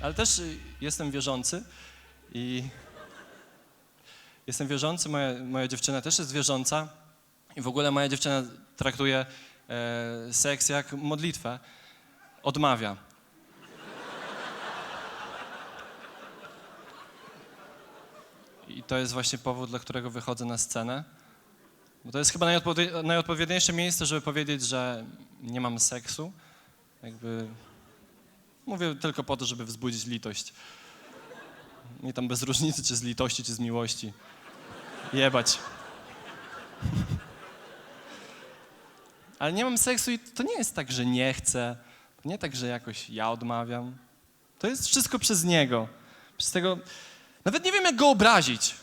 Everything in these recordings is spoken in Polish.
Ale też y, jestem wierzący i jestem wierzący, moja, moja dziewczyna też jest wierząca i w ogóle moja dziewczyna traktuje e, seks jak modlitwę. Odmawia. I to jest właśnie powód, dla którego wychodzę na scenę. Bo to jest chyba najodpowiedniejsze miejsce, żeby powiedzieć, że nie mam seksu. Jakby mówię tylko po to, żeby wzbudzić litość. Nie tam bez różnicy, czy z litości, czy z miłości. Jebać. Ale nie mam seksu i to nie jest tak, że nie chcę. Nie tak, że jakoś ja odmawiam. To jest wszystko przez niego. Przez tego... Nawet nie wiem, jak go obrazić.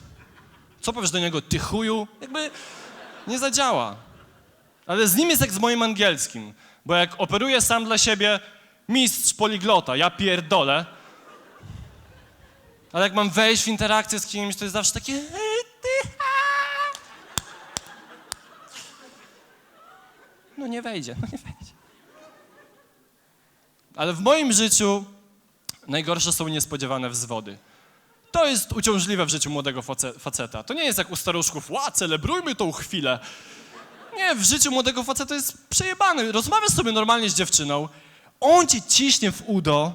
Co powiesz do niego, ty chuju? Jakby nie zadziała. Ale z nim jest jak z moim angielskim. Bo jak operuję sam dla siebie, mistrz poliglota, ja pierdolę. Ale jak mam wejść w interakcję z kimś, to jest zawsze takie... No nie wejdzie, no nie wejdzie. Ale w moim życiu najgorsze są niespodziewane wzwody. To jest uciążliwe w życiu młodego face- faceta. To nie jest jak u staruszków, ła, celebrujmy tą chwilę. Nie, w życiu młodego faceta jest przejebany. Rozmawiasz sobie normalnie z dziewczyną, on ci ciśnie w udo,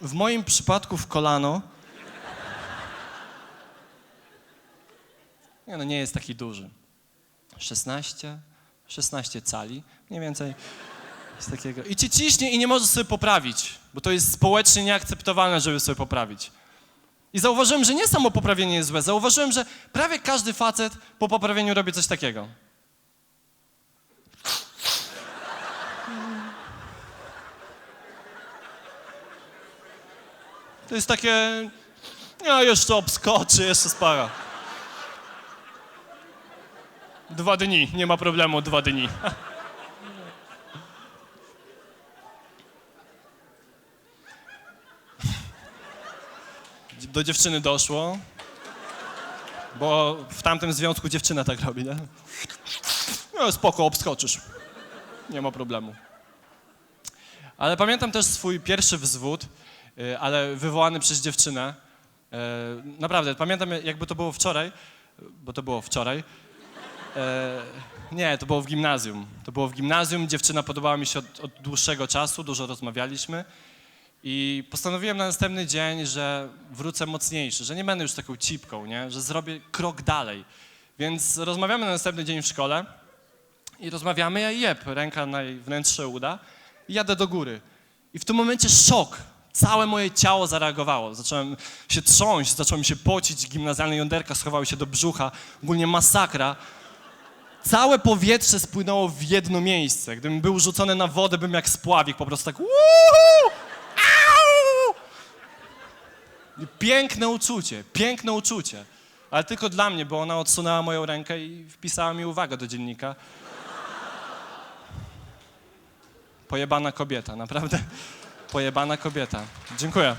w moim przypadku w kolano. Nie no, nie jest taki duży. 16, 16 cali, mniej więcej. Jest takiego. I ci ciśnie i nie możesz sobie poprawić, bo to jest społecznie nieakceptowalne, żeby sobie poprawić. I zauważyłem, że nie samo poprawienie jest złe. Zauważyłem, że prawie każdy facet po poprawieniu robi coś takiego. To jest takie. Ja jeszcze obskoczy, jeszcze spara. Dwa dni, nie ma problemu, dwa dni. Do dziewczyny doszło, bo w tamtym związku dziewczyna tak robi, nie? No spoko, obskoczysz. Nie ma problemu. Ale pamiętam też swój pierwszy wzwód, ale wywołany przez dziewczynę. E, Naprawdę, pamiętam jakby to było wczoraj, bo to było wczoraj. E, Nie, to było w gimnazjum. To było w gimnazjum, dziewczyna podobała mi się od, od dłuższego czasu, dużo rozmawialiśmy. I postanowiłem na następny dzień, że wrócę mocniejszy, że nie będę już taką cipką, nie? że zrobię krok dalej. Więc rozmawiamy na następny dzień w szkole i rozmawiamy, ja jeb, ręka na jej wnętrze uda i jadę do góry. I w tym momencie szok. Całe moje ciało zareagowało. Zacząłem się trząść, zacząłem się pocić, gimnazjalne jąderka schowały się do brzucha, ogólnie masakra. Całe powietrze spłynęło w jedno miejsce. Gdybym był rzucony na wodę, bym jak spławik po prostu tak Piękne uczucie, piękne uczucie. Ale tylko dla mnie, bo ona odsunęła moją rękę i wpisała mi uwagę do dziennika. Pojebana kobieta, naprawdę. Pojebana kobieta. Dziękuję.